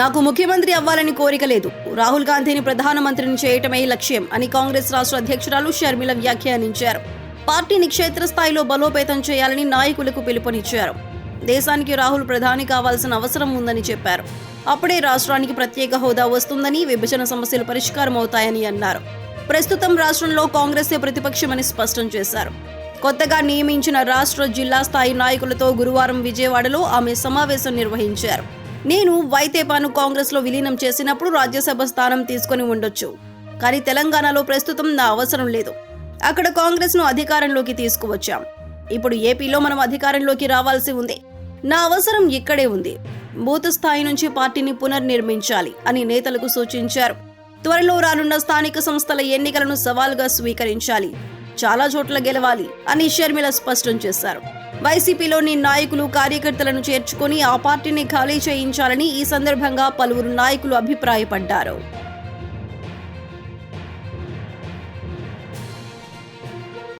నాకు ముఖ్యమంత్రి అవ్వాలని కోరిక లేదు. రాహుల్ గాంధీని ప్రధానమంత్రిని చేయటమే లక్ష్యం అని కాంగ్రెస్ రాష్ట్ర అధ్యక్షురాలు షర్మిల వ్యాఖ్యానించారు. పార్టీని క్షేత్రస్థాయిలో బలోపేతం చేయాలని నాయకులకు పిలుపునిచ్చారు. దేశానికి రాహుల్ ప్రధాని కావాల్సిన అవసరం ఉందని చెప్పారు. అప్పుడే రాష్ట్రానికి ప్రత్యేక హోదా వస్తుందని విభజన సమస్యలు పరిష్కారం అవుతాయని అన్నారు. ప్రస్తుతం రాష్ట్రంలో కాంగ్రెసే ప్రతిపక్షమని స్పష్టం చేశారు. కొత్తగా నియమించిన రాష్ట్ర జిల్లా స్థాయి నాయకులతో గురువారం విజయవాడలో ఆమె సమావేశం నిర్వహించారు. నేను వైతేపాను కాంగ్రెస్లో విలీనం చేసినప్పుడు రాజ్యసభ స్థానం తీసుకొని ఉండొచ్చు. కానీ తెలంగాణలో ప్రస్తుతం నా అవసరం లేదు. అక్కడ కాంగ్రెస్ను అధికారంలోకి తీసుకువచ్చాం. ఇప్పుడు ఏపీలో మనం అధికారంలోకి రావాల్సి ఉంది. నా అవసరం ఇక్కడే ఉంది. బూత్ స్థాయి నుంచి పార్టీని పునర్నిర్మించాలి అని నేతలకు సూచించారు. త్వరలో రానున్న స్థానిక సంస్థల ఎన్నికలను సవాల్గా స్వీకరించాలి. చాలా చోట్ల గెలవాలి అని షర్మిల స్పష్టం చేశారు. వైసీపీలోని నాయకులు కార్యకర్తలను చేర్చుకొని ఆ పార్టీని ఖాళీ చేయించాలని ఈ సందర్భంగా పలువురు నాయకులు అభిప్రాయపడ్డారు.